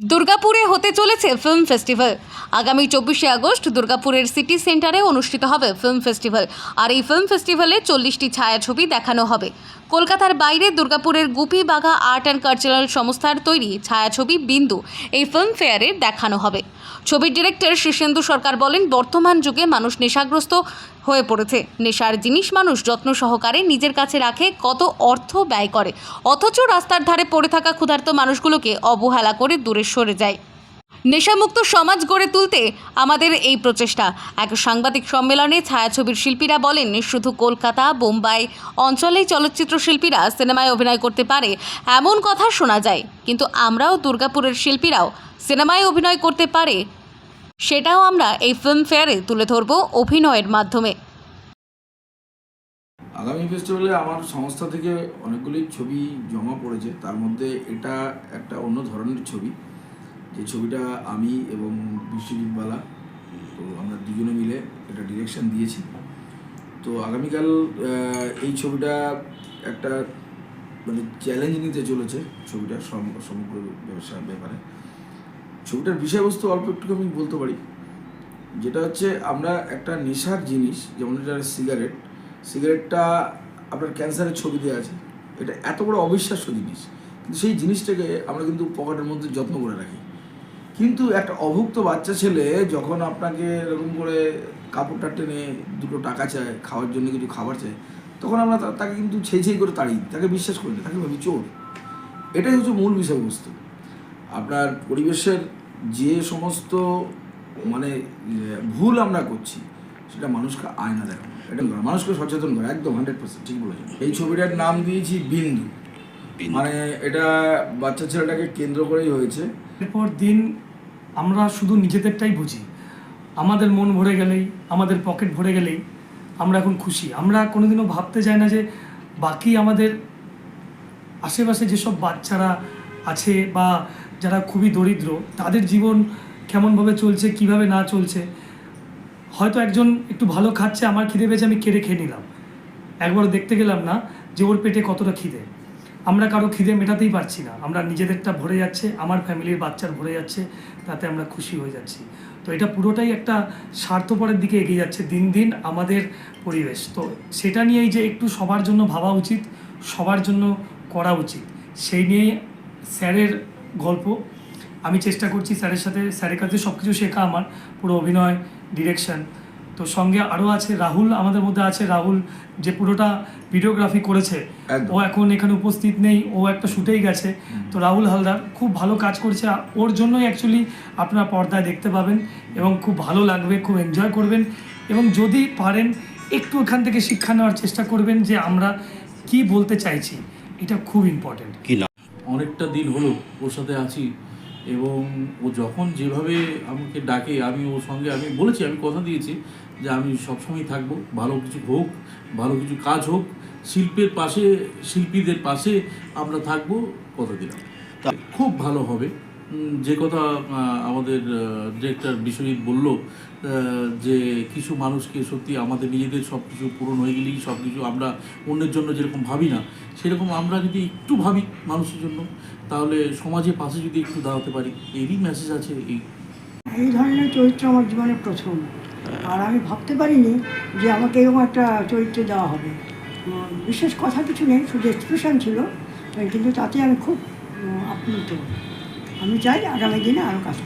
দুর্গাপুরে হতে চলেছে ফিল্ম ফেস্টিভ্যাল আগামী চব্বিশে আগস্ট দুর্গাপুরের সিটি সেন্টারে অনুষ্ঠিত হবে ফিল্ম ফেস্টিভ্যাল আর এই ফিল্ম ফেস্টিভ্যালে চল্লিশটি ছায়াছবি দেখানো হবে। কলকাতার বাইরে দুর্গাপুরের Gupi Bagha art and cultural সংস্থার তৈরি ছায়াছবি বিন্দু এই ফিল্ম ফেয়ারে দেখানো হবে। ছবির ডিরেক্টর শীর্ষেন্দু সরকার বলেন, বর্তমান যুগে মানুষ নেশাগ্রস্ত হয়ে পড়েছে। নেশার জিনিস মানুষ যত্ন সহকারে নিজের কাছে রাখে, কত অর্থ ব্যয় করে। অথচ রাস্তার ধারে পড়ে থাকা ক্ষুধার্ত মানুষগুলোকে অবহেলা করে দূরে সরে যায়। নেশামুক্ত সমাজ গড়ে তুলতে আমাদের এই প্রচেষ্টা। এক সাংবাদিক সম্মেলনে ছায়াছবির শিল্পীরা বলেন শুধু কলকাতা, বোম্বাই অঞ্চলেই চলচ্চিত্র শিল্পীরা সিনেমায় অভিনয় করতে পারে, এমন কথা শোনা যায়। কিন্তু আমরাও দুর্গাপুরের শিল্পীরাও সিনেমায় অভিনয় করতে পারে। সেটাও আমরা এই ফিল্ম ফেয়ারে তুলে ধরব অভিনয়ের মাধ্যমে। আগামী ফেস্টিভ্যালে আমার সংস্থা থেকে অনেকগুলি ছবি জমা পড়েছে। তার মধ্যে এটা একটা অন্য ধরনের ছবি। যে ছবিটা আমি এবং বিশ্বজিৎ বালা তো আমরা দুজনে মিলে এটা ডিরেকশন দিয়েছি। তো আগামীকাল এই ছবিটা একটা মানে চ্যালেঞ্জ নিতে চলেছে ছবিটা সমগ্র ব্যবসা ব্যাপারে। ছবিটার বিষয়বস্তু অল্প একটু আমি বলতে পারি। যেটা হচ্ছে আমরা একটা নেশার জিনিস, যেমন এটা সিগারেট সিগারেটটা আপনার ক্যান্সারের ছবি দেওয়া আছে। এটা এত বড় অবিশ্বাস্য জিনিস। কিন্তু সেই জিনিসটাকে আমরা কিন্তু পকেটের মধ্যে যত্ন করে রাখি। কিন্তু একটা অভুক্ত বাচ্চা ছেলে যখন আপনাকে এরকম করে কাপড়টা টেনে দুটো টাকা চায় খাওয়ার জন্য কিছু খাবার চায় তখন আমরা তাকে কিন্তু ছেই ছেই করে তাড়ি তাকে বিশ্বাস করি না তাকে ভাবি চোর। এটাই হচ্ছে মূল বিষয়বস্তু। আপনার পরিবেশের যে সমস্ত মানে ইয়ে, ভুল আমরা করছি সেটা মানুষকে আয়না দেখানো এটা করা মানুষকে সচেতন করা একদম হান্ড্রেড পার্সেন্ট ঠিক বলেছেন। এই ছবিটার নাম দিয়েছি বিন্দু। মানে এটা বাচ্চা ছেলেটাকে কেন্দ্র করেই হয়েছে। এরপর দিন আমরা শুধু নিজেদেরটাই বুঝি। আমাদের মন ভরে গেলেই, আমাদের পকেট ভরে গেলেই আমরা এখন খুশি। আমরা কোনোদিনও ভাবতে চাই না যে বাকি আমাদের আশেপাশে যেসব বাচ্চারা আছে বা যারা খুবই দরিদ্র, তাদের জীবন কেমনভাবে চলছে, কীভাবে না চলছে, হয়তো একজন একটু ভালো খাচ্ছে, আমার খিদে পেয়েছে, আমি কেড়ে খেয়ে নিলাম। একবার দেখতে গেলাম না যে ওর পেটে কতটা খিদে। আমরা কারও খিদে মেটাতেই পারছি না। আমরা নিজেদেরটা ভরে যাচ্ছে, আমার ফ্যামিলির বাচ্চার ভরে যাচ্ছে, তাতে আমরা খুশি হয়ে যাচ্ছি। তো এটা পুরোটাই একটা স্বার্থপরের দিকে এগিয়ে যাচ্ছে দিন দিন আমাদের পরিবেশ। তো সেটা নিয়েই যে একটু সবার জন্য ভাবা উচিত, সবার জন্য করা উচিত, সেই নিয়ে স্যারের গল্প। আমি চেষ্টা করছি স্যারের সাথে, স্যারের কাছে সব কিছু শেখা আমার, পুরো অভিনয়, ডিরেকশন। তো সঙ্গে আরও আছে রাহুল আমাদের মধ্যে আছে রাহুল যে পুরোটা ভিডিওগ্রাফি করেছে ও এখন এখানে উপস্থিত নেই ও একটা শুটেই গেছে। তো রাহুল হালদার খুব ভালো কাজ করছে ওর জন্যই অ্যাকচুয়ালি আপনারা পর্দায় দেখতে পাবেন এবং খুব ভালো লাগবে খুব এনজয় করবেন এবং যদি পারেন একটু এখান থেকে শিক্ষা নেওয়ার চেষ্টা করবেন যে আমরা কি বলতে চাইছি এটা খুব ইম্পর্টেন্ট কি না? অনেকটা দিন হলো ওর সাথে আছি এবং ও যখন যেভাবে আমাকে ডাকে, আমি ওর সঙ্গে, আমি বলেছি, আমি কথা দিয়েছি যে আমি সবসময় থাকব, ভালো কিছু হোক, ভালো কিছু কাজ হোক, শিল্পের পাশে, শিল্পীদের পাশে আমরা থাকব, কথা দিলাম। খুব ভালো হবে। যে কথা আমাদের ডিরেক্টর বিশ্বজিৎ বলল যে কিছু মানুষকে সত্যি আমাদের নিজেদের সব কিছু পূরণ হয়ে গেলেই সব কিছু আমরা অন্যের জন্য যেরকম ভাবি না সেরকম আমরা যদি একটু ভাবি মানুষের জন্য তাহলে সমাজের পাশে যদি একটু দাঁড়াতে পারি এরই মেসেজ আছে এই। এই ধরনের চরিত্র আমার জীবনে প্রথম আর আমি ভাবতে পারিনি যে আমাকে এরকম একটা চরিত্র দেওয়া হবে। বিশেষ কথা কিছু নেই শুধু এক্সপ্রেশন ছিল কিন্তু তাতে আমি খুব আপ্লুত। আমি চাই আগামী দিনে আরও কাজ